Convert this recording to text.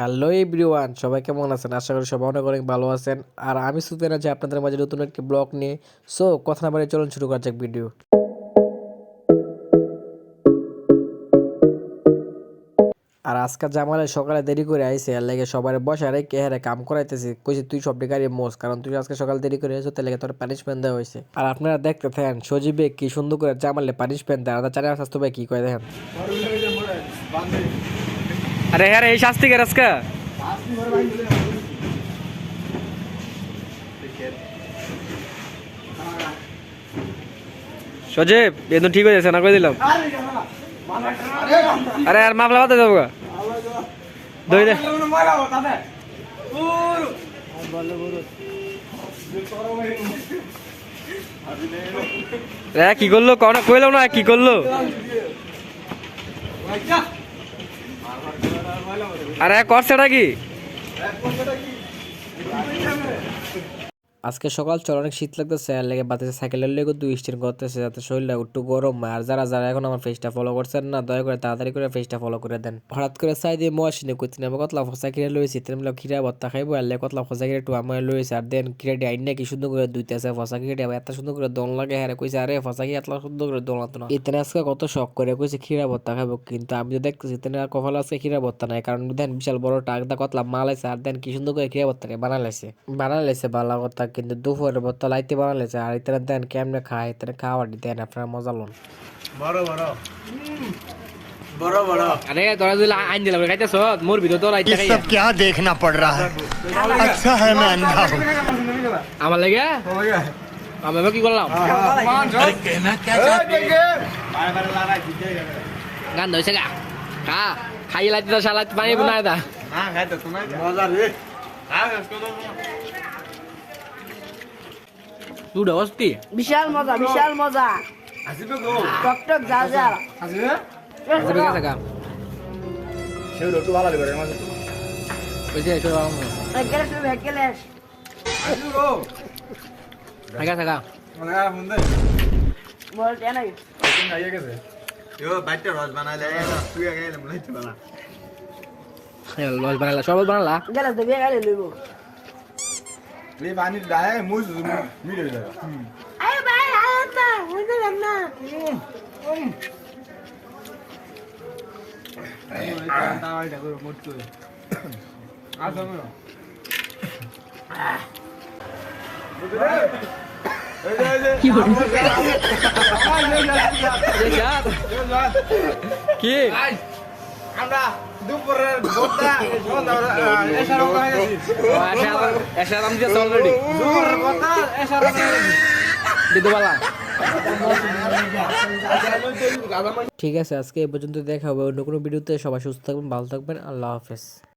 Hello everyone সবাই কেমন আছেন আশা করি সবাই অনেক অনেক ভালো আছেন আর আমি সুতেন আছি আপনাদের মাঝে নতুন একটি ব্লগ নিয়ে সো কথা না বাড়ি চলুন শুরু করা যাক ভিডিও আর আজকাল জামালে সকালে দেরি করে আইসে এর লেগে সবার বসে আরে কে হারে কাম করাইতেছি কইছে তুই সব গাড়ি মোস কারণ তুই আজকে সকাল দেরি করে এসো তার লেগে তোর পানিশমেন্ট দেওয়া হয়েছে আর আপনারা দেখতে থাকেন সজীবে কি সুন্দর করে জামালে পানিশমেন্ট দেয় আর চারে স্বাস্থ্য ভাই কি করে দেখেন আরে হ্যাঁ এই শাস্তি কে আজকে? সজীব একদম ঠিক হয়ে যাচ্ছে না করে দিলাম? আরে আর মাফলা বাতে যাব দই দে। কি করল? কনা কইলাম না, কি করল? আরে করছেটা কি? আজকে সকাল চল অনেক শীত লাগতেছে, আর লেগে বাতাসে সাইকেলের লেগে দুই স্টেন করতেছে যাতে শরীরটা একটু গরম। আর যারা যারা এখন আমার ফেসটা ফলো করছেন না, দয়া করে তাড়াতাড়ি করে ফেসটা ফলো করে দেন। হঠাৎ করে চাই দিয়ে মহাসিনে করতে আমি কতলা ফসা কিনে লইছি, তেমনি খিরা ভত্তা খাইবো, আর লেগে কতলা ফসা কিনে একটু আমার লইছে, আর দেন কিরাটি আইন কি সুন্দর করে দুইতেছে ফসা আবার এত সুন্দর করে দোল লাগে হ্যাঁ কইছে, আরে ফসা কি এত সুন্দর করে দোল না। ইতেনে আজকে কত শখ করে, কইছে খিরা ভত্তা খাব কিন্তু আমি তো দেখতেছি, তেনে আর কপাল আজকে খিরা ভত্তা নাই, কারণ দেন বিশাল বড় টাকদা কতলা মাল আছে আর দেন কি সুন্দর করে খিরা ভত্তা বানালাইছে বানালাইছে ভালো কথা কিন্তু দুপুরের ভত্তা লাইতে বানালাইছে আর ইতারা দেন কেমনে খায় ইতারা খাওয়াটি দেন আপনারা মজা লোন আরে তোরা যদি আইন দিলাম খাইতেছ মোর ভিতর তোর আইতে ये सब क्या देखना पड़ रहा है अच्छा है मैं अंधा हूँ আমার লাগে আমি এবার কি করলাম গান ধরেছে গা খা খাই লাইতে শালা পানি বানায় দা তুই ডস্তি বিশাল মজা বিশাল মজা টক টক যা যা। আসবে গেছে গা। কইছে একটু বাবা একেলে শুরু একেলে গেছে গা। বল টেন আই লস সব বানালা গেলে তো বেগালে লইব আয় ভাই আয় না হইতে না কি? ঠিক আছে, আজকে এই পর্যন্ত দেখা হবে অন্য কোনো ভিডিওতে। সবাই সুস্থ থাকবেন, ভালো থাকবেন, আল্লাহ হাফেজ।